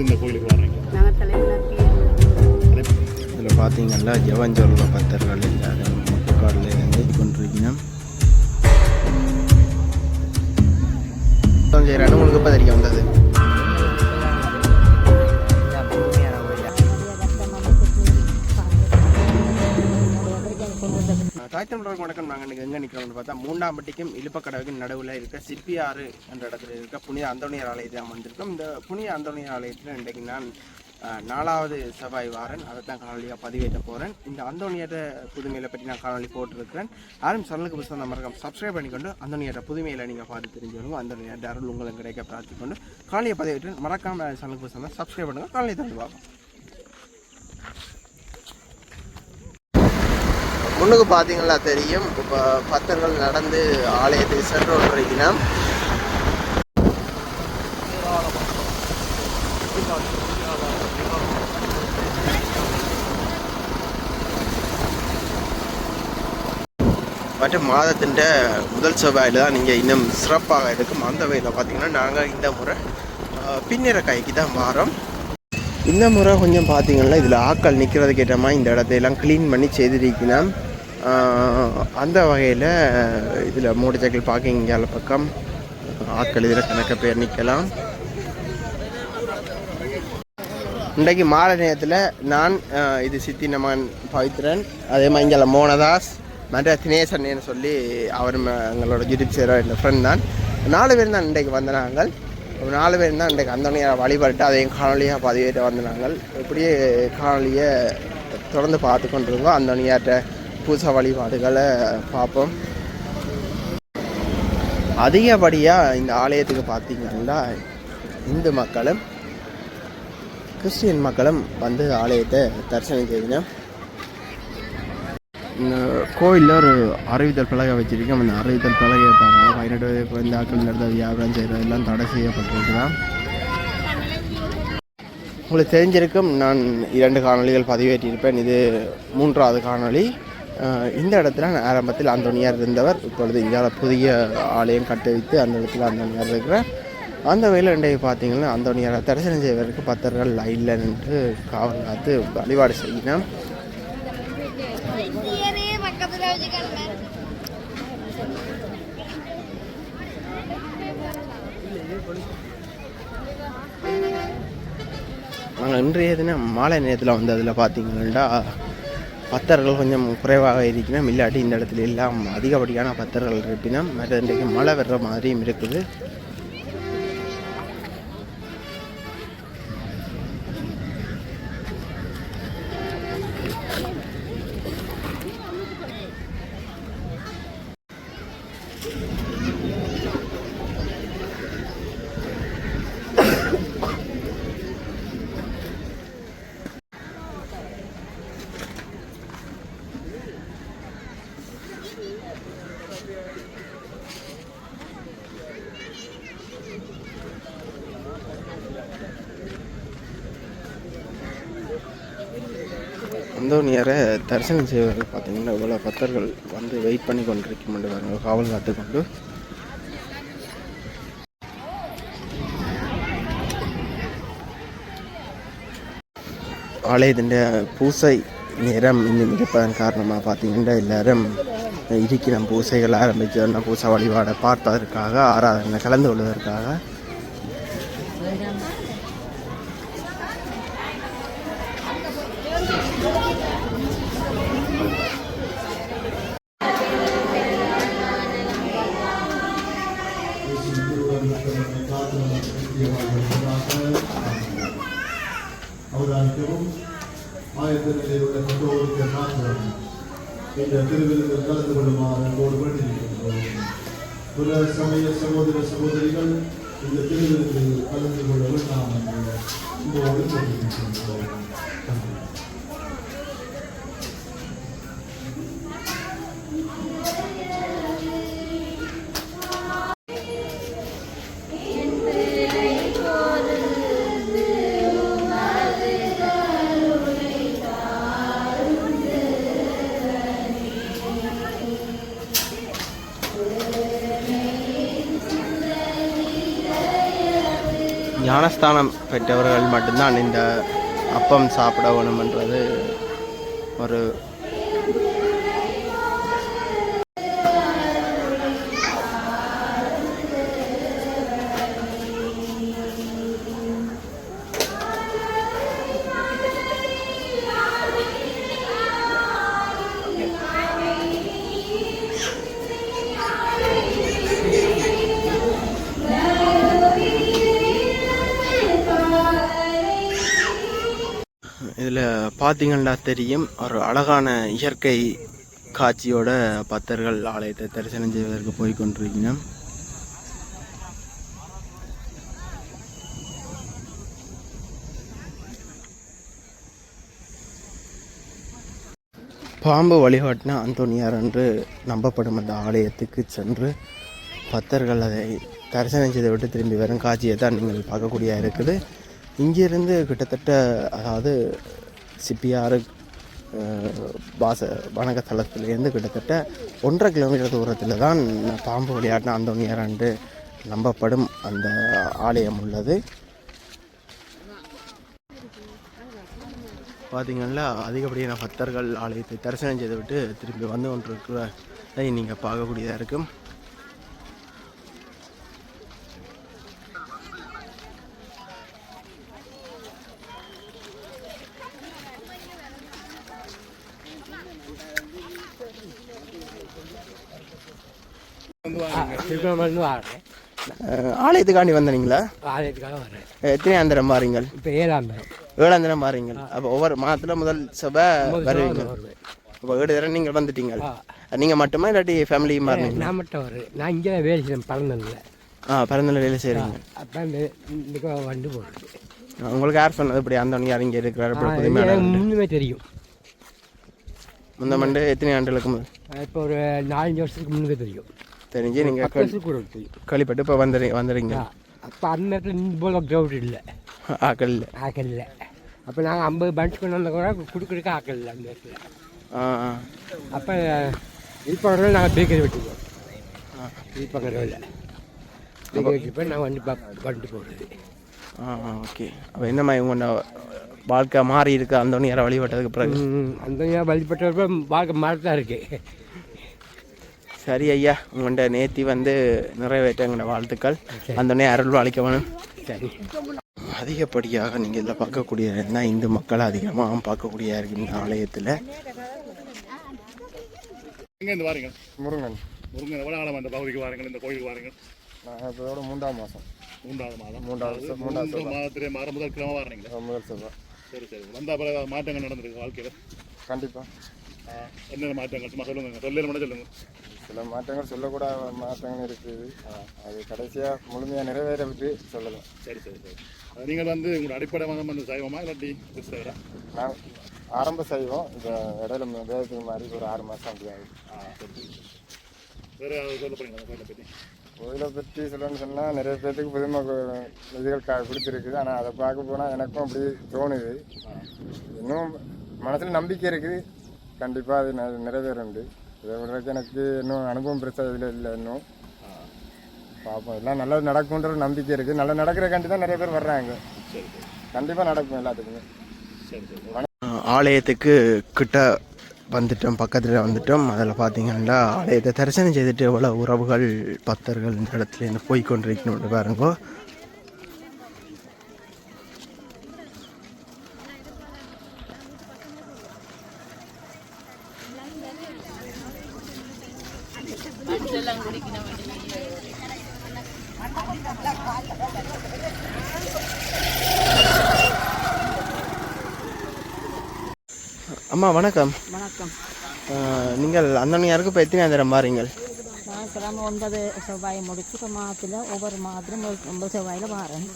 இருந்து இந்த கோயிலுக்கு வர்றீங்க இதில் பார்த்தீங்கன்னா ஜவஞ்சோல்ல பக்தர்கள் பூண்டாம்பட்டிக்கும் இழுப்பக்கடவுக்கும் நடுவில் இருக்க சிப்பியாறு என்ற இடத்துல இருக்க புனித அந்தோணியர் ஆலயத்தை தான் வந்திருக்கோம் இந்த புனித அந்தோணியர் ஆலயத்தில் இன்றைக்கு நான் நாலாவது செவ்வாய் வாரன். அதை தான் காணொலியாக பதிவேற்ற போகிறேன் இந்த அந்தோணியர் புதுமையில பற்றி நான் காணொலி போட்டிருக்கிறேன். யாரும் சரலுக்கு புத்தகம் மறக்காம சப்ஸ்கிரைப் பண்ணிக்கொண்டு அந்தோணியர் புதுமையில நீங்கள் பார்த்து தெரிஞ்சுக்கணும். அந்தோணியர் அருள் உங்களுக்கு கிடைக்க பிரார்த்திக்கொண்டு காலையை பதிவேற்றேன். மறக்காம சரலுக்கு புத்தகம் சப்ஸ்கிரைப் பண்ணுங்கள் காலையை தந்து பார்ப்போம். முன்னுக்கு பார்த்தீங்களா தெரியும். இப்போ பக்தர்கள் நடந்து ஆலயத்துக்கு சென்று கொண்டிருக்கிறோம் மற்றும் மாதத்தின் முதல் செவ்வாயில் தான் நீங்கள் இன்னும் சிறப்பாக இருக்கும். அந்த வகையில் பார்த்தீங்கன்னா நாங்கள் இந்த முறை பின்னிற கைக்கு தான் மாறோம் இந்த முறை கொஞ்சம் பார்த்தீங்கன்னா இதில் ஆக்கள் நிற்கிறதுக்கு ஏற்ற மாதிரி இந்த இடத்தையெல்லாம் க்ளீன் பண்ணி செய்திருக்கிறேன் அந்த வகையில் இதில் மோட்டர் சைக்கிள் பார்க்கிங் இங்கே பக்கம் ஆட்கள் இதில் கணக்க பேர் நிற்கலாம் இன்றைக்கு மாலை நேரத்தில் நான் இது சித்தினமான் பவித்ரன் அதே மாதிரி இங்கே மோனதாஸ் மற்ற தினேசன்னு சொல்லி அவர் எங்களோட யூடியூப் சேர என் ஃப்ரெண்ட் தான். நாலு பேர் தான் இன்றைக்கு வந்த நாங்கள். நாலு பேர் தான் இன்றைக்கு அந்தோனியை வழிபட்டு அதையும் காணொலியாக பதிவேற்ற வந்த நாங்கள். இப்படியே காணொலியை தொடர்ந்து பார்த்து கொண்டிருந்தோம் அந்தோனியாட்ட பூசா வழிபாடுகளை பார்ப்போம். அதிகப்படியாக இந்த ஆலயத்துக்கு பார்த்தீங்கன்னா இந்து மக்களும் கிறிஸ்டியன் மக்களும் வந்து ஆலயத்தை தரிசனம் செய்யணும். இந்த கோயிலில் ஒரு அறிவித்தல் பலகை வச்சுருக்கோம். அந்த அறிவித்தல் பலகையை பாருங்கள் பதினெட்டு வயது குறைந்த நடந்த வியாபாரம் செய்கிறது எல்லாம் தடை செய்யப்பட்டிருக்கலாம் உங்களுக்கு தெரிஞ்சிருக்கும் நான் இரண்டு காணொளிகள் பதிவேற்றியிருப்பேன் இது மூன்றாவது காணொளி. இந்த இடத்துல நான் ஆரம்பத்தில் அந்தோனியார் இருந்தவர் இப்பொழுது இந்தியாவில் புதிய ஆலயம் கட்டி வைத்து அந்த இடத்துல அந்தோனியார் இருக்கிறார். அந்த வகையில் இன்றைக்கு பார்த்தீங்கன்னா அந்தோனியாரை தரிசனம் செய்வதற்கு பக்தர்கள் லைனில் நின்று காவல் காத்து வழிபாடு செய்யணும். நாங்கள் இன்றைய தினம் மாலை நேரத்தில் வந்ததில் பார்த்தீங்கன்னா பக்தர்கள் கொஞ்சம் குறைவாக இருக்கணும் இல்லாட்டி இந்த இடத்துல எல்லாம் அதிகப்படியான பக்தர்கள் இருப்பினும். மற்ற இன்றைக்கு மழை வர்ற மாதிரியும் இருக்குது. அந்தோனியரை தரிசனம் செய்வதற்கு பார்த்தீங்கன்னா இவ்வளோ பக்தர்கள் வந்து வெயிட் பண்ணி கொண்டிருக்க மாட்டாங்க காவல் காத்து கொண்டு ஆலயத்தின் பூசை நேரம் இன்னும் இருப்பதன் காரணமாக பார்த்தீங்கன்னா எல்லாரும் இருக்கிற பூசைகள் ஆரம்பிச்சோன்னா பூசை வழிபாடை பார்ப்பதற்காக ஆராதனை கலந்து கொள்வதற்காக சகோதர சகோதரிகள் இந்த திருவிழத்தில் கலந்து கொள்ள வேண்டாம் என்று அன்போடு வேண்டியிருக்கின்றோம் பெற்றவர்கள் மட்டும்தான் இந்த அப்பம் சாப்பிட வேணுமென்றது ஒரு இதில் பார்த்தீங்கன்னா தெரியும். ஒரு அழகான இயற்கை காட்சியோட பக்தர்கள் ஆலயத்தை தரிசனம் செய்வதற்கு போய் கொண்டிருக்கணும் பாம்பு வழிகாட்டின அந்தோனியார் என்று நம்பப்படும் அந்த ஆலயத்துக்கு சென்று பக்தர்கள் அதை தரிசனம் செய்து விட்டு திரும்பி வரும் காட்சியை தான் நீங்கள் பார்க்கக்கூடிய இருக்குது. இங்கிருந்து கிட்டத்தட்ட அதாவது சிப்பியாறு பாச வணக்கத்தலத்திலேருந்து கிட்டத்தட்ட ஒன்றரை கிலோமீட்டர் தூரத்தில் தான் பாம்பு விளையாட்டின அந்தோனியார் என்று நம்பப்படும் அந்த ஆலயம் உள்ளது. பார்த்தீங்கன்னா அதிகப்படியான பக்தர்கள் ஆலயத்தை தரிசனம் செய்துவிட்டு திரும்பி வந்து கொண்டிருக்கிறதை நீங்கள் பார்க்கக்கூடியதாக இருக்கும். திருப்பணம் வாடுறேன் ஆலயத்துக்காண்டி வந்தீங்களா ஆலயத்துக்காக வர்றேன். எத்தனை ஆந்திரம் மாறீங்கள் இப்போ ஏழாம் ஏழாந்திரம் மாறீங்கள் அப்போ ஒவ்வொரு மாதத்தில் முதல் சபை வருவீங்க. அப்போ ஏழு தரம் நீங்கள் வந்துட்டீங்க. நீங்கள் மட்டுமா இல்லாட்டி ஃபேமிலியும் மாறினீங்க நான் மட்டும் வருவேன். நான் இங்கே வேலை செய்யணும் பழந்தனில் ஆ பிறந்தல வேலை செய்கிறீங்க அப்போ இந்த வண்டு போடுறது உங்களுக்கு யார் சொன்னது இப்படி அந்தோனியார் இங்கே இருக்கிறார்? முன்னுமே தெரியும். முந்த மண்டு எத்தனை ஆண்டுகளுக்கு இப்போ ஒரு நாலஞ்சு வருஷத்துக்கு முன்னுமே தெரியும். தெரிஞ்சு நீங்கள் கழிப்பட்டு இப்போ வந்துடு வந்துடுறீங்க அப்போ அந்த நேரத்தில் இந்த போல கிரவுண்ட் இல்லை ஆக்கள் இல்லை. ஆக்கள் இல்லை. அப்போ நாங்கள் ஐம்பது பன்ச் கொண்டு வந்த கூட கொடுக்குறதுக்கு ஆக்கள் இல்லை அந்த ஆ அப்போ விழுப்புரம் நாங்கள் பேக்கரி வெட்டிக்குவோம் விழுப்புரம் பேக்கரி வச்சுப்போ நான் வண்டி வண்டி போடுறது ஆ ஓகே. அப்போ என்ன மாதிரி உங்களோட வாழ்க்கை மாறி இருக்கு? அந்தோனியாரை வழிபட்டதுக்கு பிறகு? ம், அந்த ஏன் வழிபட்ட வாழ்க்கை மாறத்தான் இருக்கு. சரி ஐயா உங்கள்கிட்ட நேத்தி வந்து நிறைவேற்ற எங்களோட வாழ்த்துக்கள் அந்தோனே அருள் அளிக்க வேணும். சரி. அதிகப்படியாக நீங்கள் இதில் பார்க்கக்கூடிய என்ன இந்து மக்கள் அதிகமாக பார்க்கக்கூடிய இருக்கு இந்த ஆலயத்தில்? எங்கேருந்து வாரீங்க முருகன். முருங்கன் எவ்வளோ ஆழம் அந்த பகுதிக்கு வாரீங்க இந்த கோயிலுக்கு வாரீங்க நான் இதோட மூன்றாம் மாதம். மூன்றாவது மாதம். மூன்றாவது மூன்றாவது மூன்று மாதத்திலே மாற முதல் கிழமை வாரீங்களா முதல் செவ்வாய். சரி சரி. வந்த பிறகு மாற்றங்கள் நடந்திருக்கு வாழ்க்கையில். கண்டிப்பாக என்னென்ன மாற்றங்கள்? சும்மா சொல்லுங்க. மட்டும் சொல்லுங்க. சில மாற்றங்கள் சொல்லக்கூடாத மாற்றங்கள் இருக்குது. அது கடைசியாக முழுமையாக நிறைவேற விட்டு சொல்லலாம் சரி சரி சரி. நீங்கள் வந்து உங்களோட அடிப்படை மதம் வந்து சைவமா இல்லாட்டி கிறிஸ்தவரா? நான் ஆரம்ப செய்வோம் இப்போ இடையில வேதத்துக்கு மாதிரி ஒரு ஆறு மாதம் அப்படி ஆகுது. வேறு சொல்ல போறீங்களா கோயிலை பற்றி கோயிலை பற்றி சொல்லணும்னு சொன்னால் நிறைய பேர்த்துக்கு புதுமை இதுகள் கா பிடிச்சிருக்குது ஆனால் அதை பார்க்க போனால் எனக்கும் அப்படி தோணுது. இன்னும் மனசில் நம்பிக்கை இருக்குது. கண்டிப்பாக அது நெ- நிறைவேறுண்டு இதை விடுறதுக்கு எனக்கு இன்னும் அனுபவம் பெருசாக இதில் இல்லை இன்னும். பார்ப்போம் எல்லாம் நல்லது நடக்கும்ன்ற நம்பிக்கை இருக்குது நல்லா நடக்கிறக்காண்டி தான் நிறைய பேர் வர்றாங்க. கண்டிப்பாக நடக்கும் எல்லாத்துக்குமே. சரி சரி. ஆலயத்துக்கு கிட்ட வந்துட்டோம் பக்கத்தில் வந்துட்டோம். அதில் பார்த்தீங்கன்னா ஆலயத்தை தரிசனம் செய்துட்டு எவ்வளோ உறவுகள் பக்தர்கள் இந்த இடத்துல இருந்து போய் கொண்டிருக்கணும் பாருங்க. அம்மா வணக்கம். வணக்கம். நீங்கள் அந்தனியாருக்கு இப்போ எத்தனை தரம் பாருங்கள் நான் கிழமை ஒன்பது செவ்வாய் முடிச்சு இப்போ மாதத்தில் ஒவ்வொரு ஒரு ஒன்பது செவ்வாயில் வாரேன்.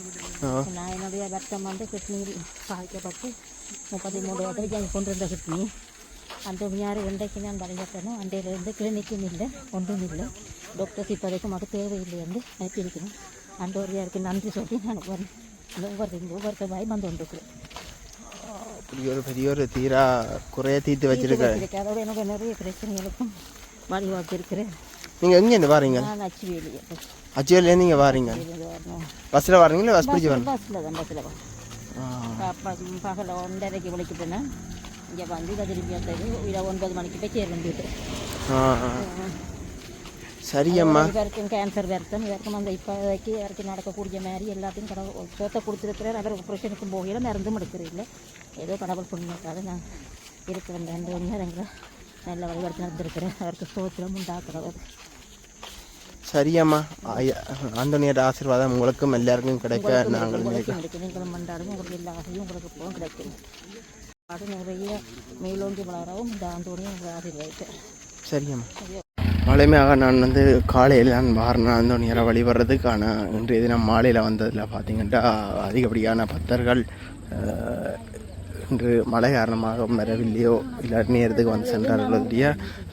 நான் என்னுடைய ரத்தம் வந்து கிட்னியில் பாதிக்கப்பட்டு முப்பத்தி மூணு வயதுக்கு கொண்டு கிட்னி. அந்த யார் இன்றைக்கு நான் வரையட்டணும் அண்டையிலேருந்து கிளினிக்கும் இல்லை ஒன்றும் இல்லை. டாக்டர்ஸ் இப்போதைக்கு மட்டும் தேவையில்லை என்று அனுப்பியிருக்கணும் அந்த ஒரு யாருக்கு நன்றி சொல்லி நான் ஒவ்வொரு ஒவ்வொரு ஒவ்வொரு செவ்வாய் வந்து கொண்டிருக்கிறேன். இப்படி ஒரு பெரிய ஒரு தீரா குறைய தீர்த்து வச்சிருக்க. அதோட என்னோட நிறைய பிரச்சனைகளுக்கும் வழிவாக்கியிருக்கிறேன் நீங்கள் எங்கேருந்து வாரீங்க? நான் அச்சு வேலையை அச்சுவேலேருந்து நீங்கள் வாரீங்க? பஸ்ஸில் வாரீங்களா பஸ் பிடிச்சி வரணும்? பஸ்ஸில் தான் பஸ்ஸில் பகல் ஒன்றரைக்கு விളിக்கிட்டேன்னா இங்கே வந்து இதை திரும்பி வந்தது இதை ஒன்பது மணிக்கு போய் சேர ஆ. சரியம்மா இவருக்கும் கேன்சர் வருத்தம் இவருக்கும் அந்த இப்போதைக்கு இவருக்கு நடக்கக்கூடிய மாதிரி எல்லாத்தையும் கடவுள் சோத்தை கொடுத்துருக்கிறார் அவர் ஆப்ரேஷனுக்கும் போகல மருந்தும் எடுக்கிறதில்ல ஏதோ கடவுள் புண்ணியக்காக நான் இருக்கிறேன் ரெண்டு ஒன்று எங்களை நல்ல வழிபடுத்தி நடந்திருக்கிறேன் அவருக்கு சோத்திரம் உண்டாக்குறவர் சரியம்மா ஆண்டோனியோட ஆசீர்வாதம் உங்களுக்கும் எல்லாருக்கும் கிடைக்க நாங்கள் நீங்களும் மண்டாடும் உங்களுக்கு எல்லா ஆசையும் உங்களுக்கு எப்பவும் கிடைக்கும் அது நிறைய மேலோங்கி வளரவும் இந்த ஆண்டோடையும் உங்களுக்கு ஆசீர்வாதித்தேன் சரியம்மா வலிமையாக நான் வந்து காலையில் நான் வாரணா அந்தோனியரை வழிபடுறதுக்கான இன்றைய தினம் மாலையில் வந்ததில் பார்த்தீங்கன்னா அதிகப்படியான பக்தர்கள் இன்று மழை காரணமாக வரவில்லையோ? இல்லை நேரத்துக்கு வந்து சென்றார்களோ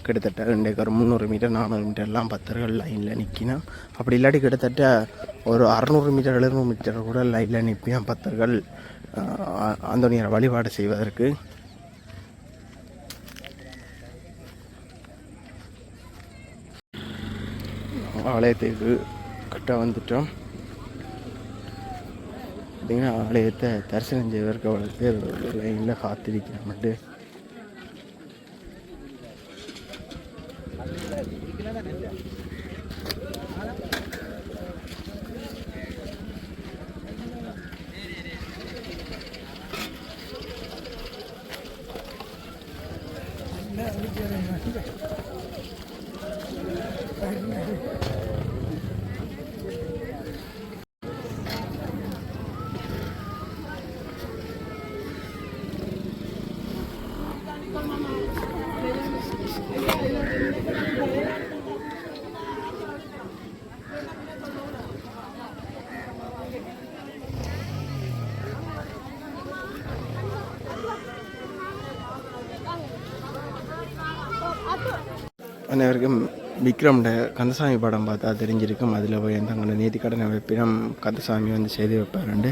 கிட்டத்தட்ட இன்றைக்கு ஒரு முந்நூறு மீட்டர் நானூறு மீட்டர்லாம் பக்தர்கள் லைனில் நிற்கினான் அப்படி இல்லாட்டி கிட்டத்தட்ட ஒரு அறநூறு மீட்டர் எழுநூறு மீட்டர் கூட லைனில் நிற்பியான் பக்தர்கள் அஹ், அந்தோனியரை வழிபாடு செய்வதற்கு ஆலயத்துக்கு கிட்ட வந்துட்டோம். பார்த்தீங்கன்னா ஆலயத்தை தரிசனம் செய்வதற்கு அவ்வளோ பேர் லைனில் காத்திருக்கிறோம்ட்டு அனைவருக்கும் விக்ரம்ட கந்தசாமி படம் பார்த்தா தெரிஞ்சிருக்கும். அதில் போய் தங்களோட நேர்த்தி கடனை வைப்பிடம் கந்தசாமி வந்து செய்து வைப்பாருண்டு.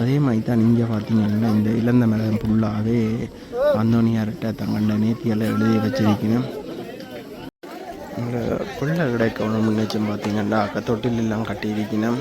அதே மாதிரி தான் இங்கே பார்த்தீங்கன்னா இந்த இழந்த மரம் ஃபுல்லாகவே அந்தோனியார்கிட்ட தங்களோட நேர்த்தியெல்லாம் எழுதி வச்சிருக்கணும். இந்த பிள்ளை கிடைக்கணும் முன்னேச்சும் பார்த்தீங்கன்னா அக்க தொட்டில் எல்லாம் கட்டியிருக்கணும்.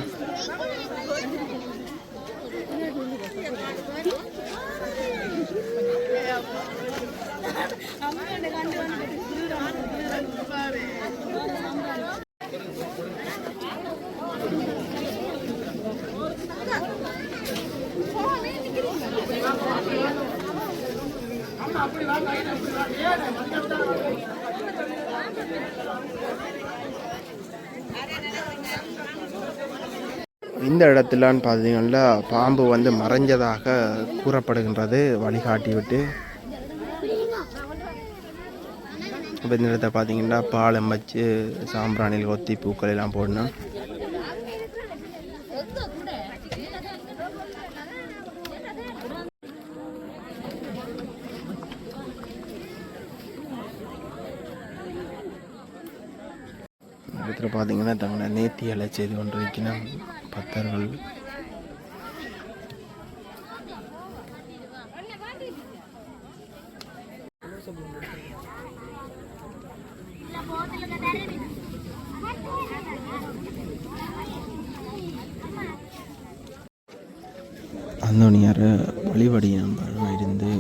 இந்த இடத்துலான்னு பார்த்தீங்கன்னா பாம்பு வந்து மறைஞ்சதாக கூறப்படுகின்றது. வழிகாட்டி விட்டு இப்போ இந்த இடத்த பார்த்தீங்கன்னா பாலம் வச்சு சாம்பிராணியில் கொத்தி பூக்கள் எல்லாம் போடணும். பார்த்தீங்கன்னா தங்களை நேர்த்தி அலை செய்து கொண்டிருக்கணும் பக்தர்கள். அந்தோனியார் வழிபடி நம்ம இருந்து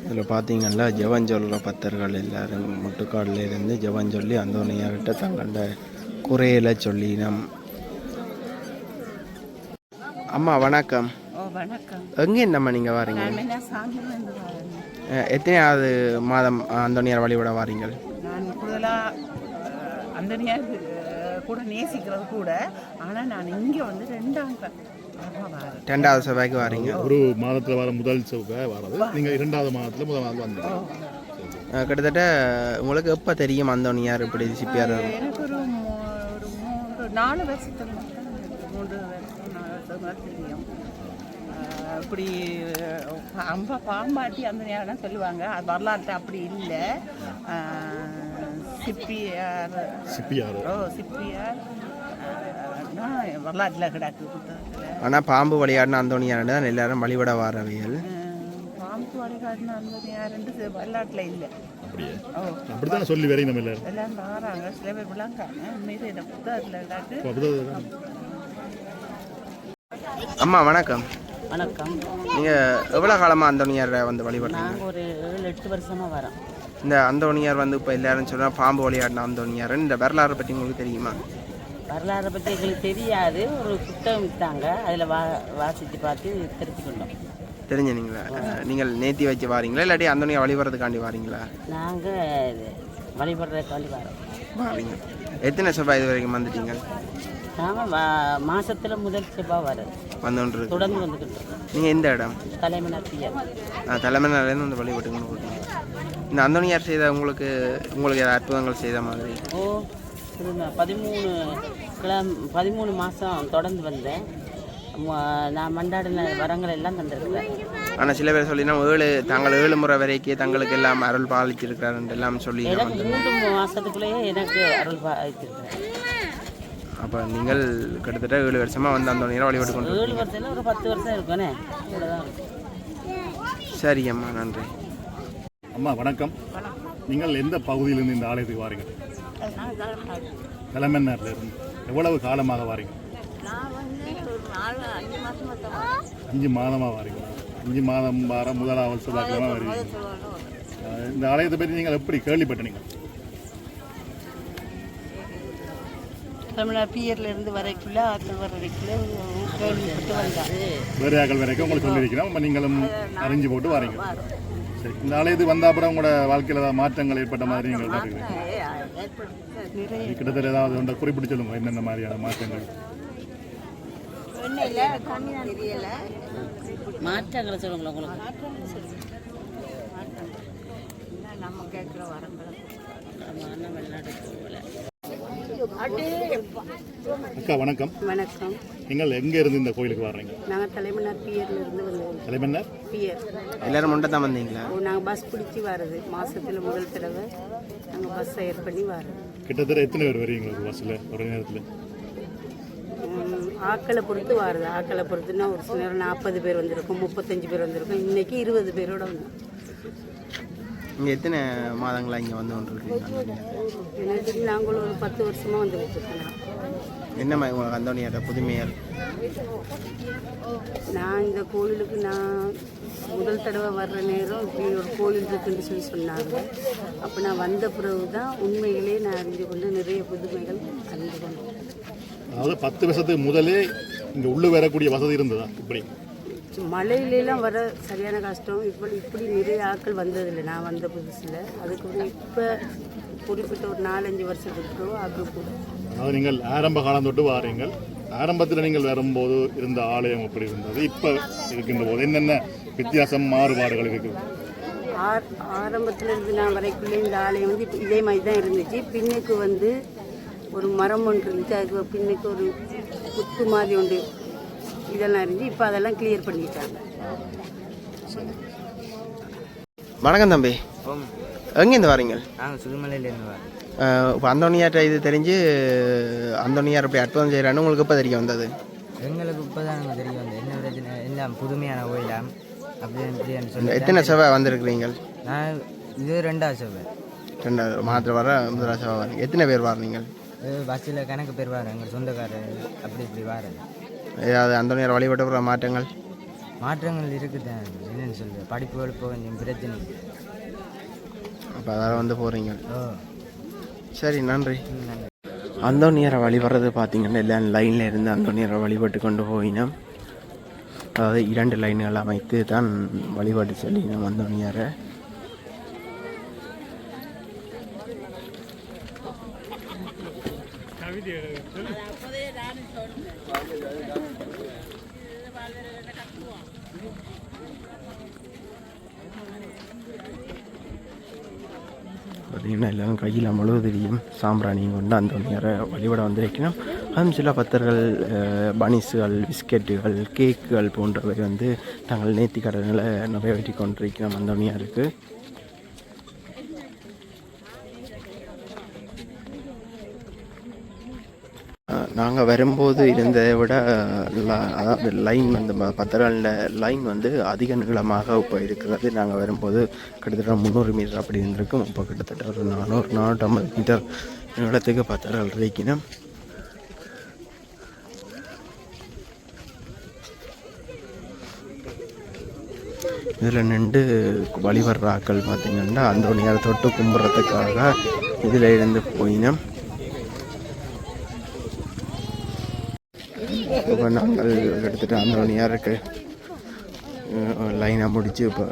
இதில் பார்த்தீங்கன்னா ஜெபம் சொல்கிற பக்தர்கள் எல்லாரும் முட்டுக்காடில் இருந்து ஜெபம் சொல்லி அந்தோனியார்கிட்ட தங்களோட குறையில சொல்லி நம் அம்மா வணக்கம். எங்கே என்னம்மா நீங்கள் வாரீங்க? எத்தனையாவது மாதம் அந்தோனியார் வழிபட வாரீங்கள்? நான் கூடுதலாக அந்தனியார் கூட நேசிக்கிறது கூட. ஆனால் நான் இங்கே வந்து ரெண்டாம் ரெண்டாவது செவ்வாய்க்கு வாரீங்க. ஒரு மாதத்துல வர முதல் செவ்வாய் வர்றது நீங்க இரண்டாவது மாதத்துல முதல் நாள் வந்தீங்க கிட்டத்தட்ட உங்களுக்கு எப்போ தெரியும் அந்தோனியார் இப்படி சிப்பியார் நாலு வருஷத்துக்கு. மூன்று தெரியும். இப்படி அம்ப பாம்பாட்டி அந்த நேரம் சொல்லுவாங்க அது வரலாற்று அப்படி இல்லை. சிப்பியார் சிப்பியார் ஓ சிப்பியார் வரலாற்றில் கிடக்கு ஆனால் பாம்பு விளையாடின அந்தோணியார் தான் எல்லாரும் வழிபட வாரவியல். பாம்பு வழிகாட்டின அந்த யாருன்ட்டு வரலாற்றில் இல்லை. அப்படியே? ஓ. அப்படித்தானே சொல்லி வரீங்க நம்ம எல்லாரும்? எல்லாம் வராங்க. சில பேர் விளங்காங்க மீது இந்த புத்தகத்தில் கிடக்கு அப்போ அப்படிதான் அம்மா வணக்கம். வணக்கம். நீங்கள் எவ்வளோ காலமாக அந்தோணியாரை வந்து வழிபடுறீங்க? ஒரு ஏழு எட்டு வருஷமாக வரோம். இந்த அந்தோணியார் வந்து இப்போ எல்லாரும் சொல்றா பாம்பு விளையாடின அந்தோணியார் இந்த வரலாறு பற்றி உங்களுக்கு தெரியுமா? வரலாறை பற்றி எங்களுக்கு தெரியாது. ஒரு புத்தகம் விற்றாங்க அதில் வா வாசித்து பார்த்து தெரிஞ்சுக்கொண்டோம். தெரிஞ்ச நீங்களா நேத்தி வச்சு வாரீங்களா? இல்லாட்டி அந்தோணியா வழிபடுறதுக்காண்டி வாரீங்களா? நாங்கள் வழிபடுறதுக்காண்டி வரோம். வாரீங்க. எத்தனை செவ்வாய் இது வரைக்கும் வந்துட்டீங்க? நாங்கள் வா மாதத்தில் முதல் செவ்வாய் வரோம் வந்துட்டு தொடர்ந்து வந்துக்கிட்டு நீங்கள் எந்த இடம்? தலைமன்னார் பியர் தலைமையிலேருந்து வந்து வழிபட்டுக்கணும் இந்த அந்தோணியார் செய்த உங்களுக்கு உங்களுக்கு ஏதாவது அற்புதங்கள் செய்த மாதிரி? ஓ பதிமூணு கிளம் பதிமூணு மாதம் தொடர்ந்து வந்தேன். நான் மண்டாடின வரங்கள் எல்லாம் தந்திருக்கிறேன் ஆனால் சில பேர் சொல்லினா ஏழு தாங்கள் ஏழு முறை வரைக்கும் தங்களுக்கு எல்லாம் அருள் பாலிச்சிருக்கிறாரு எல்லாம் சொல்லி எனக்கு மூன்று மாதத்துக்குள்ளேயே எனக்கு அருள் பாய்ச்சிருக்கிறேன் அப்போ நீங்கள் கிட்டத்தட்ட ஏழு வருஷமாக வந்து அந்தோணியாரை வழிபட்டு கொண்டு ஏழு வருஷத்தில் ஒரு பத்து வருஷம் இருக்குண்ணே கூட தான் இருக்கும் சரி அம்மா நன்றி. அம்மா வணக்கம். நீங்கள் எந்த பகுதியிலிருந்து இந்த ஆலயத்துக்கு வாரீங்க? தலைமன்னார்ல இருந்து. எவ்வளவு காலமாக வாரீங்க? அஞ்சு மாதமாக வாரீங்க. அஞ்சு மாதம் வார முதலாவது செவ்வாய்க்கிழமை வருவீங்க இந்த ஆலயத்தை பற்றி நீங்கள் எப்படி கேள்விப்பட்டீங்க? தமிழ்நாடு பியர்ல இருந்து வரைக்குள்ள ஆட்கள் வர்றதுக்குள்ள கேள்விப்பட்டு வந்தாங்க வேறு ஆக்கள் வரைக்கும் உங்களுக்கு சொல்லியிருக்கிறோம் நீங்களும் அறிஞ்சு போட்டு வாரீங்க. சரி. இந்த ஆலயத்துக்கு வந்த அப்புறம் உங்களோட வாழ்க்கையில் ஏதாவது மாற்றங்கள் ஏற்பட்ட மாதிரி நீங்கள் பார்க்குறீங்க கிட்டத்தட்ட ஏதாவது ஒன்றை குறிப்பிட்டு சொல்லுங்க. என்னென்ன மாதிரியான மாற்றங்கள்? மாற்றங்களை சொல்லுங்களேன் உங்களுக்கு. நம்ம வெளிநாடு போகல அக்கா வணக்கம். வணக்கம். நீங்கள் எங்கே இருந்து இந்த கோயிலுக்கு வர்றீங்க? நாங்கள் தலைமன்னார் பியர்ல இருந்து வந்தோம். தலைமன்னர்? பியர். எல்லாரும் முண்டை தான் வந்தீங்களா? நாங்கள் பஸ் பிடிச்சி வர்றது. மாசத்துல முதல் தடவை நாங்கள் பஸ் ஹயர் பண்ணி வர்றோம் கிட்டத்தட்ட எத்தனை பேர் வருவீங்க ஒரு பஸ்ஸில் ஒரு நேரத்தில்? ஆக்களை பொறுத்து வருது ஆக்களை பொறுத்துனா ஒரு சில நேரம் நாற்பது பேர் வந்திருக்கும் முப்பத்தஞ்சு பேர் வந்திருக்கும். இன்னைக்கு இருபது பேரோட வந்தோம். இங்கே எத்தனை மாதங்களா இங்கே வந்து கொண்டிருக்கீங்க? நாங்களும் ஒரு பத்து வருஷமா வந்துட்டு இருக்கோம் என்ன மாதிரி உங்களுக்கு அந்தோணியார புதுமையார் நான் இந்த கோயிலுக்கு நான் முதல் தடவை வர்ற நேரம் இப்படி ஒரு கோயில் இருக்குன்னு சொல்லி சொன்னாங்க. அப்போ நான் வந்த பிறகு தான் உண்மையிலே நான் அறிஞ்சு கொண்டு நிறைய புதுமைகள் அறிந்து கொண்டேன். அதாவது பத்து வருஷத்துக்கு முதலே இங்கே உள்ளே வரக்கூடிய வசதி இருந்ததா இப்படி? மழையிலலாம் வர சரியான கஷ்டம். இப்படி இப்படி நிறைய ஆட்கள் வந்ததில்லை. நான் வந்த புதுசில். அதுக்கு இப்போ குறிப்பிட்ட ஒரு நாலஞ்சு வருஷத்துக்கு ஆட்கள் கூட நீங்கள் ஆரம்ப காலம் தொட்டு வாரீங்கள். ஆரம்பத்தில் நீங்கள் வரும்போது இருந்த ஆலயம் எப்படி இருந்தது? இப்போ இருக்கின்ற போது என்னென்ன வித்தியாசம் மாறுபாடுகள் இருக்குது ஆர் ஆரம்பத்தில் இருந்து நான் வரைக்குள்ளே இந்த ஆலயம் வந்து இப்ப இதே மாதிரி தான் இருந்துச்சு. பின்னுக்கு வந்து ஒரு மரம் ஒன்று இருந்துச்சு. அதுக்கு பின்னுக்கு ஒரு குத்து மாதிரி ஒன்று இதெல்லாம் இருந்துச்சு இப்போ அதெல்லாம் கிளியர் பண்ணிட்டாங்க வணக்கம் தம்பி. எங்கேருந்து வரீங்க? நாங்கள் சுதுமலையிலேருந்து வரோம். இப்போ அந்தோணியார்ட்ட இது தெரிஞ்சு அந்தோணியார் இப்படி அற்புதம் செய்கிறான்னு உங்களுக்கு இப்போ தெரிய வந்தது? எங்களுக்கு இப்போ தான் நாங்கள் தெரிய வந்தோம் என்ன பிரச்சனை? எல்லாம் புதுமையான கோயிலாம். அப்படி இப்படின்னு சொல்லி எத்தனை செவ்வாய் வந்திருக்கிறீங்க? நான் இது ரெண்டாவது செவ்வாய். ரெண்டாவது மாதத்தில் வர முதலாவது செவ்வாய் வரீங்க எத்தனை பேர் வரீங்க பஸ்ஸில் கணக்கு பேர் வாரம் எங்கள் சொந்தக்காரர் அப்படி இப்படி வாரேன் ஏதாவது அந்தோணியார் வழிபட்ட மாற்றங்கள்? மாற்றங்கள் இருக்குது என்னன்னு சொல்லு. படிப்பு வெளுப்பு கொஞ்சம் பிரச்சனை. அப்போ அதால் வந்து போகிறீங்க சரி நன்றி. அந்தோணியரை வழிபடுறது பார்த்தீங்கன்னா எல்லாம் லைனில் இருந்து அந்தோணியரை வழிபட்டு கொண்டு போயினோம் அதாவது இரண்டு லைன்கள் அமைத்து தான் வழிபாட்டு சொல்லினோம் அந்தோணியாரை பார்த்தீங்கன்னா எல்லாம் கையில் முழுவதிலையும் சாம்பிராணியும் கொண்டு அந்தோணியாரை வழிபட வந்திருக்கணும். அதுவும் சில பக்தர்கள் பனிஸுகள் பிஸ்கெட்டுகள் கேக்குகள் போன்றவை வந்து தங்கள் நேர்த்தி கடன்களை நிறைவேற்றி கொண்டிருக்கிற மந்தோனியாக நாங்கள் வரும்போது இருந்ததை விட அதாவது லைன் வந்து ம- லைன் வந்து அதிக நீளமாக இப்போ இருக்கிறது நாங்கள் வரும்போது கிட்டத்தட்ட முந்நூறு மீட்டர் அப்படி இருந்திருக்கும். இப்போ கிட்டத்தட்ட ஒரு நானூறு நானூற்றம்பது மீட்டர் நீளத்துக்கு பத்திரங்கள் இருக்கணும் இதில் நின்று வழிபடுற ஆக்கள் பார்த்திங்கன்னா அந்த நேரத்தொட்டு கும்பிட்றதுக்காக இதில் இருந்து போயினோம். இப்போ நாங்கள் கிட்டத்தட்ட அந்த நேருக்கு லைனை முடித்து இப்போ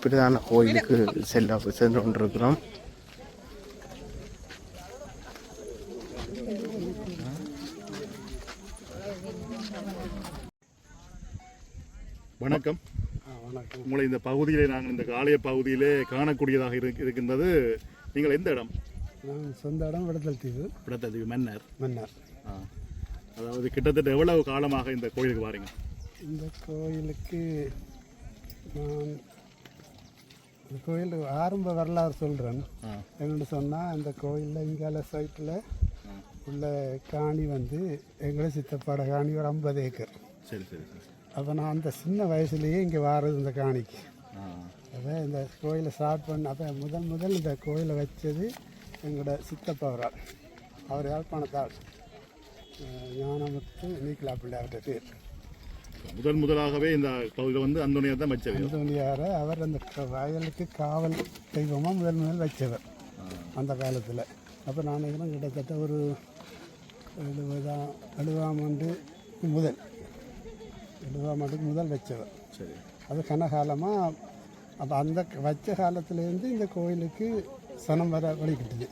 பிரதான கோயிலுக்கு செல்ல சென்று கொண்டிருக்கிறோம் வணக்கம். உங்களை இந்த பகுதியிலே நாங்கள் இந்த ஆலய பகுதியிலே காணக்கூடியதாக இருக்கு- இருக்கின்றது. நீங்கள் எந்த இடம்? சொந்த இடம் விடுதல் தீவு. விடத்தது மன்னர். மன்னார். ஆ. அதாவது கிட்டத்தட்ட எவ்வளவு காலமாக இந்த கோயிலுக்கு வாரீங்க? இந்த கோயிலுக்கு நான் இந்த கோயில் ஆரம்ப வரலாறு சொல்கிறேன். என்னென்னு சொன்னால் இந்த கோயிலில் இங்கால சைட்டில் உள்ள காணி வந்து எங்களை சித்தப்பாட காணி ஒரு ஐம்பது ஏக்கர். சரி சரி அப்போ நான் அந்த சின்ன வயசுலேயே இங்கே வாரது இந்த காணிக்கு. அதான் இந்த கோயிலை ஸ்டார்ட் பண்ண அப்போ முதல் முதல் இந்த கோயிலை வச்சது எங்களோட சித்தப்பா அவர் யாழ்ப்பாணத்தால் அஹ் ஞானமுத்து நீக்கலா பிள்ளை அவர்கிட்ட பேர். முதல் முதலாகவே இந்த பகுதியில் வந்து அந்தோனியார் தான் வச்சது அந்தோனியாரை அவர் அந்த வயலுக்கு காவல் தெய்வமாக முதல் முதல் வச்சவர். அந்த காலத்தில். அப்போ நான் நினைக்கிறேன் கிட்டத்தட்ட ஒரு எழுபதாம் எழுபதாம் ஆண்டு முதல். எழுபதாம் ஆண்டுக்கு முதல் வச்சவர். சரி. அது கனகாலமாக அப்போ அந்த வச்ச காலத்துலேருந்து இந்த கோயிலுக்கு சனம் வர வழிகிட்டுது.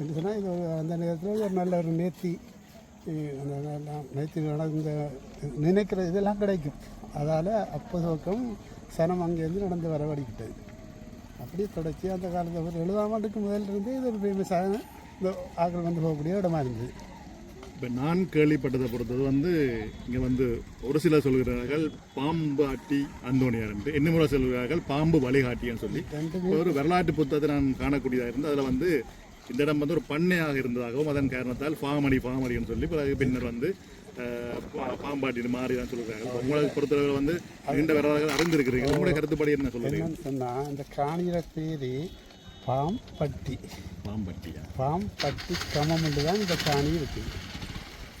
என்ன சொன்னால் இது அந்த நேரத்தில் ஒரு நல்ல ஒரு நேர்த்தி நேர்த்தி நடந்த நினைக்கிற இதெல்லாம் கிடைக்கும். அதால் அப்போ துவக்கம் சனம் அங்கேருந்து நடந்து வர வழிகிட்டது அப்படியே தொடர்ச்சி அந்த காலத்தில் ஒரு எழுபதாம் ஆண்டுக்கு முதல்ல இருந்து இது ஒரு ஃபேமஸான இந்த ஆக்கள் வந்து போகக்கூடிய இடமா இருந்தது. இப்போ நான் கேள்விப்பட்டதை பொறுத்தது வந்து இங்கே வந்து ஒரு சிலர் சொல்கிறார்கள் பாம்பு ஆட்டி அந்தோனியார் என்று. இன்னும் சொல்கிறார்கள் பாம்பு வழிகாட்டின்னு சொல்லி. ஒரு வரலாற்று புத்தகத்தை நான் காணக்கூடியதாக இருந்து அதில் வந்து இந்த இடம் வந்து ஒரு பண்ணையாக இருந்ததாகவும் அதன் காரணத்தால் பாமடி பாமடின்னு சொல்லி பிறகு பின்னர் வந்து பாம்பாட்டின்னு மாறி தான் சொல்கிறார்கள் உங்களை பொறுத்தவரை வந்து நீண்ட வரலாறுகள் அறிந்திருக்கிறீங்க உங்களுடைய கருத்துப்படி என்ன சொல்லுறீங்க சொன்னால் இந்த காணியில பேர் பாம்பட்டி. பாம்பட்டியா பாம்பட்டி கமம் தான் இந்த காணி இருக்குது.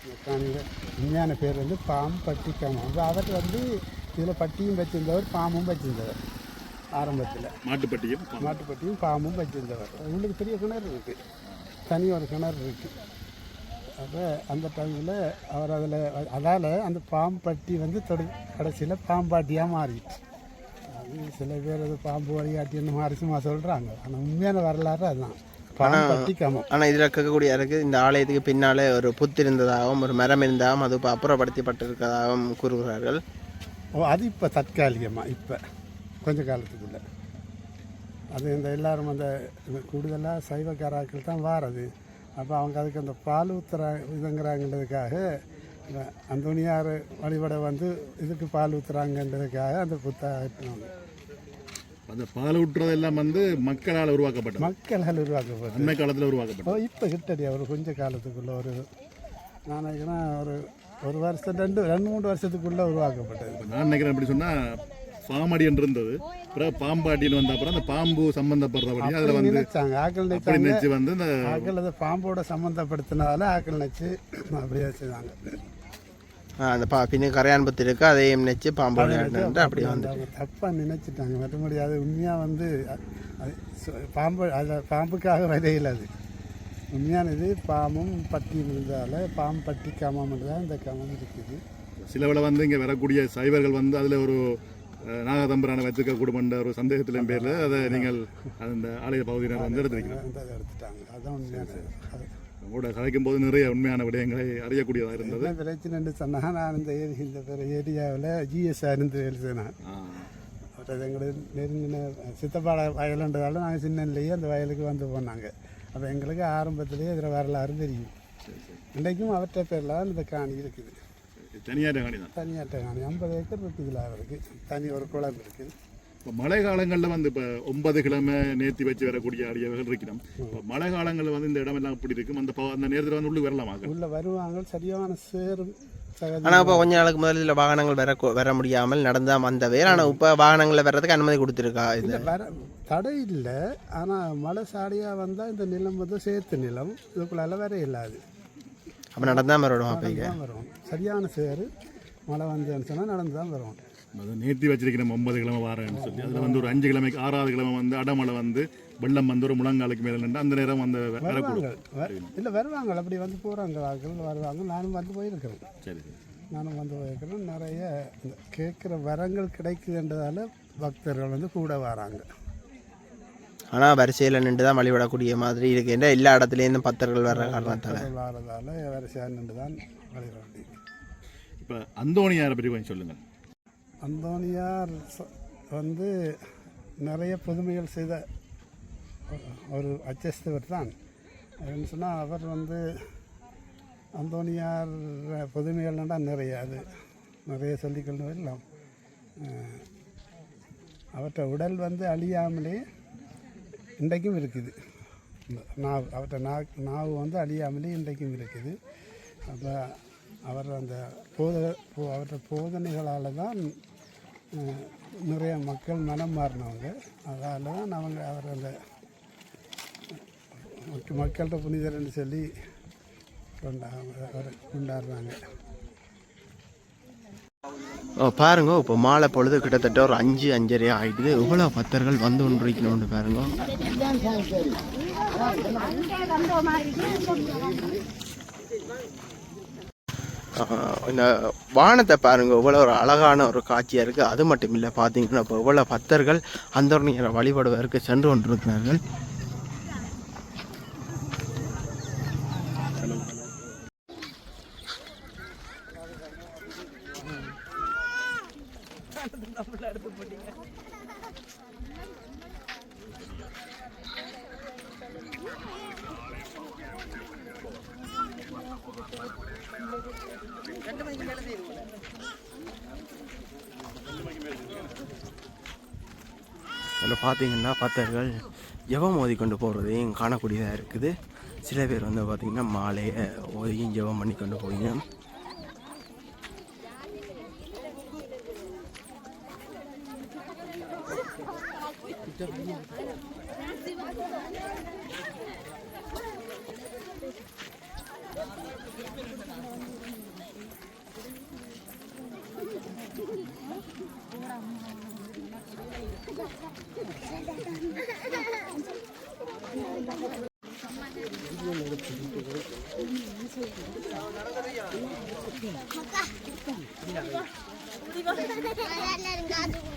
இந்த காணியில் உண்மையான பேர் வந்து பாம்பட்டி கமம். அவர் வந்து இதில் பட்டியும் வச்சிருந்தவர் பாம்பும் வச்சிருந்தவர். ஆரம்பத்தில். மாட்டுப்பட்டியும். மாட்டுப்பட்டியும் பாம்பும் வச்சிருந்தவர் உங்களுக்கு பெரிய கிணறு இருக்குது தனி ஒரு கிணறு இருக்குது அப்போ அந்த டைமில் அவர் அதில் அதால் அந்த பாம்பட்டி வந்து தொடு கடைசியில் பாம்பாட்டியாக மாறிடுச்சு அது சில பேர் அது பாம்பு வழிகாட்டின்னு மாறி சும்மா சொல்கிறாங்க ஆனால் உண்மையான வரலாறு அதுதான். ஆனால் இதில் இருக்கக்கூடிய இருக்குது இந்த ஆலயத்துக்கு பின்னாலே ஒரு புத்து இருந்ததாகவும் ஒரு மரம் இருந்ததாகவும் அது இப்போ அப்புறப்படுத்தப்பட்டிருக்கதாகவும் கூறுகிறார்கள். ஓ அது இப்போ தற்காலிகமாக இப்போ. கொஞ்ச காலத்துக்குள்ள. அது இந்த எல்லாரும் அந்த கூடுதலாக சைவக்காராக்கள் தான் வாரது. அப்போ அவங்க அதுக்கு அந்த பால் ஊத்துற இதுங்கிறாங்கன்றதுக்காக இந்த அந்தோனியார் வழிபட வந்து இதுக்கு பால் ஊத்துறாங்கன்றதுக்காக அந்த புத்தகம் அந்த பால் ஊற்றுறதெல்லாம் வந்து மக்களால் உருவாக்கப்பட்டது. மக்களால் உருவாக்கப்பட்டது. அண்மை காலத்தில் உருவாக்கப்பட்டது. இப்போ கிட்டடியா ஒரு கொஞ்ச காலத்துக்குள்ள ஒரு நான் நினைக்கிறேன் ஒரு ஒரு வருஷம் ரெண்டு ரெண்டு மூணு வருஷத்துக்குள்ளே உருவாக்கப்பட்டது. நான் நினைக்கிறேன் எப்படி சொன்னா பாமடி என்று இருந்தது அப்புறம் பாம்பாட்டின்னு வந்த அப்புறம் அந்த பாம்பு சம்பந்தப்படுறபடி அதில் அப்படி வந்து நினைச்சாங்க. ஆக்கள் அப்படி நினைச்சு வந்து இந்த ஆக்கள் அதை பாம்போட சம்மந்தப்படுத்தினால ஆக்கள் நினச்சி அப்படியே செய்தாங்க. ஆ, அந்த பா பின்னு கரையான் புத்து இருக்கு அதையும் நினச்சி பாம்பு விளையாடுன்ட்டு அப்படியே வந்து தப்பாக நினைச்சிட்டாங்க. மற்றபடி அது உண்மையாக வந்து அது பாம்பு அதில் பாம்புக்காக விதையில் அது. உண்மையான இது பாம்பும் பட்டியும் இருந்தால பாம்பு பட்டி காமம் தான் இந்த காமம் இருக்குது. சிலவில் வந்து இங்கே வரக்கூடிய சைவர்கள் வந்து அதில் ஒரு நாகதம்பரான வச்சுக்க கூடுமன்ற ஒரு சந்தேகத்தின் பேரில் அதை நீங்கள் அந்த ஆலய பகுதியினர் வந்து எடுத்திருக்கிறீங்க உங்களோட கதைக்கும் போது நிறைய உண்மையான விடயங்களை அறியக்கூடியதாக இருந்தது. என்ன பிரச்சனைன்னு சொன்னால் நான் இந்த ஏரி இந்த ஏரியாவில் ஜிஎஸ்ஆர் இருந்து வேலை செய்யணும். அது எங்களுக்கு நெருங்கின சித்தப்பாட வயலுன்றதால நாங்கள் சின்னன்லேயே அந்த வயலுக்கு வந்து போனாங்க. அப்போ எங்களுக்கு ஆரம்பத்திலேயே இதில் வரலாறு தெரியும். இன்றைக்கும் அவற்றை பேர்லாம் இந்த காணி இருக்குது. தனியார் காணி தான் தனியாட்ட காணி ஐம்பது ஏக்கர் இருக்குதுல அவருக்கு தனி ஒரு குளம் இருக்குது இப்போ மழை காலங்களில் வந்து இப்போ ஒன்பது கிழமை நேர்த்தி வச்சு வரக்கூடிய அடியவர்கள் இருக்கிறோம். இப்போ மழை காலங்களில் வந்து இந்த இடம் எல்லாம் இப்படி இருக்கும் அந்த அந்த நேரத்தில் வந்து உள்ளே வரலாமா? உள்ள வருவாங்க சரியான சேரும் சகதி ஆனால் இப்போ கொஞ்ச நாளுக்கு முதல்ல இதில் வாகனங்கள் வர வர முடியாமல் நடந்தா வந்தவே ஆனால் இப்போ வாகனங்களில் வர்றதுக்கு அனுமதி கொடுத்துருக்கா இது? இல்லை வர தடை இல்லை. ஆனால் மழை சாடியாக வந்தால் இந்த நிலம் வந்து சேத்து நிலம். இதுக்குள்ளால வர இல்லாது அப்போ நடந்தா மறுபடியும் அப்போ நடந்து தான் வரும் சரியான சேரு மழை வந்துன்னு சொன்னால் நடந்து தான் வரும் அது நேர்த்தி வச்சிருக்கிறோம் ஒன்பது கிழமை வாரேன்னு சொல்லி. அதில் வந்து ஒரு அஞ்சு கிழமைக்கு ஆறாவது கிழமை வந்து அடமழை வந்து வெள்ளம் வந்து ஒரு முழங்காலுக்கு மேலே நின்று அந்த நேரம் வந்து வ- வருவாங்க. வரக்கூடும் இல்லை வருவாங்க. அப்படி வந்து போகிறாங்க வருவாங்க. நானும் வந்து போயிருக்கிறேன். சரி சரி. நானும் வந்து போயிருக்கிறேன். நிறைய கேட்குற வரங்கள் கிடைக்குதுன்றதால பக்தர்கள் வந்து கூட வராங்க. ஆனால் வரிசையில் நின்று தான் வழிபடக்கூடிய மாதிரி இருக்கு. ஏன்னா எல்லா இடத்துலேருந்தும் பக்தர்கள் வர்ற காரணத்தால். வரதால வரிசையாக நின்று தான் வழிபட வேண்டியது இப்போ அந்தோணியாரை பற்றி கொஞ்சம் சொல்லுங்கள் அந்தோனியார் ச- வந்து நிறைய புதுமைகள் செய்த ஒரு அச்சஸ்தவர் தான். என்ன சொன்னால் அவர் வந்து அந்தோனியார் புதுமைகள்னா நிறைய. அது நிறைய சொல்லிக்கொண்டு வரலாம் அவற்றை உடல் வந்து அழியாமலே இன்றைக்கும் இருக்குது. நாவு அவற்றை நா நாவு வந்து அழியாமலே இன்றைக்கும் இருக்குது. அப்போ அவர் அந்த போத போ போதனைகளால் தான் நிறைய மக்கள் மனம் மாறினவங்க. அதால் தான் அவங்க அவர் அந்த மக்கள்கிட்ட புனிதர்னு சொல்லி கொண்டா அவரை கொண்டாடுறாங்க. பாருங்க இப்போ மாலை பொழுது கிட்டத்தட்ட ஒரு அஞ்சு அஞ்சரை ஆகிடுது இவ்வளோ பக்தர்கள் வந்து ஒன்றிக்கணும்னு பாருங்க. இந்த வானத்தை பாருங்க இவ்வளோ ஒரு அழகான ஒரு காட்சியாக இருக்குது அது மட்டும் இல்லை பார்த்தீங்கன்னா இப்போ இவ்வளோ பக்தர்கள் அந்த வழிபடுவதற்கு சென்று கொண்டிருக்கிறார்கள் இதில் பார்த்தீங்கன்னா பக்தர்கள் ஜெபம் ஓதி கொண்டு போகிறதையும் காணக்கூடியதாக இருக்குது. சில பேர் வந்து பார்த்திங்கன்னா மாலையை ஓதியும் ஜெபம் பண்ணி கொண்டு போயிங்க கொடுப்பாங்க